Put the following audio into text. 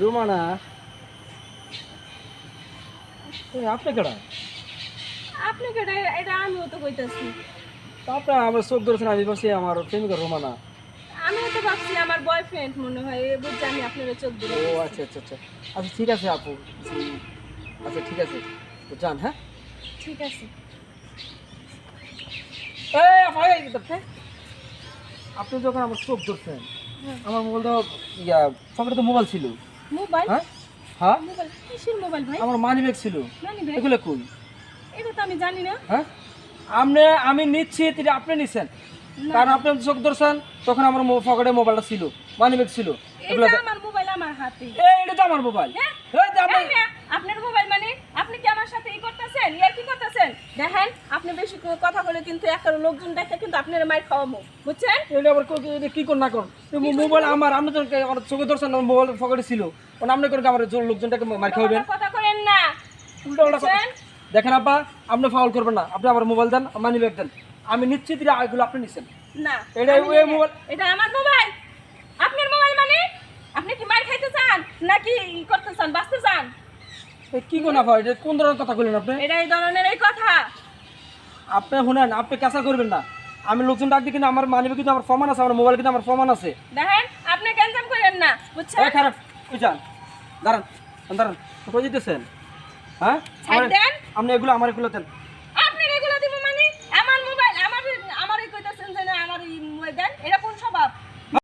রুমানা আপনি কেডা? আপনি কেটে এটা আমিও তো কইতাছি। তা আমার চোখ ধরেছেন আমি বসে আমার প্রেমিকা রুমানা। আমিও তো ভাবছি আমার বয়ফ্রেন্ড মনে হয় এ বুঝছি আমি আপনার চোখ ধরে ও আচ্ছা আচ্ছা আচ্ছা। আচ্ছা ঠিক আছে আপু। আচ্ছা ঠিক আছে। তো যান হ্যাঁ? ঠিক আছে। এই আপা, এই, এই, আপনি যখন আমার চোখ ধরছেন। আমার মোবাইল তো ইয়া পকেটে তো মোবাইল ছিল। মোবাইল? হ্যাঁ? হ্যাঁ? মোবাইল? কিসের মোবাইল ভাই? আমার মানি ব্যাগ ছিল। জানি ভাই এগুলো কই? এটা তো আমি জানি না। হ্যাঁ? আপনি আমি নিচ্ছি তিনি আপনি নিচ্ছেন না। কারণ আপনি চোখ ধরছেন তখন আমার পকেটে মোবাইলটা ছিল। মানি ব্যাগ ছিল। এগুলো এটা আমার মোবাইল আমার হাতে। এই এটা তো আমার মোবাইল। হ্যাঁ? আপনার মোবাইল মানে আপনি কি আমার সাথে ই করতেছেন ইয়ার কি করতেছেন দেখেন আপনি বেশি কথা বলে কিন্তু একটা লোকজন দেখে কিন্তু আপনার মায়ের খাওয়াবো বুঝছেন? এটা আবার কি কোন না কোন মোবাইল আমার আপনি তো চোখে ধরছেন মোবাইল পকেটে ছিল। ওনা আপনি করে আমার লোকজনটাকে মার খাওয়াবেন। কথা করেন না উল্টো উল্টা। দেখেন আপা আপনি ফাউল করবেন না। আপনি আমার মোবাইল দেন মানি ব্যাগ দেন। আমি নিশ্চিত এগুলো আপনি নিচ্ছেন না এটা ওই মোবাইল- এটা আমার মোবাইল। আপনার মোবাইল মানে? আপনি কি মার খাইতে চান? নাকি করতে চান বাঁচতে চান এই কি কোন আপা এটা কোন ধরনের কথা কইলেন আপনি? এটা এই ধরনের এই কথা। আপনি শুনেন আপনি কেঁচা করবেন না। আমি লোকজন ডাক দিই কিন্তু আমার মানি কিন্তু আমার প্রমাণ আছে আমার মোবাইল কিন্তু আমার প্রমাণ আছে। দেখেন আপনি ক্যান্সেল করেন না বুঝছেন? এই খারাপ বুঝান দাঁড়ান দাঁড়ান কোথায় যেতেছেন হ্যাঁ? আপনি এগুলো আমার এগুলো দেন।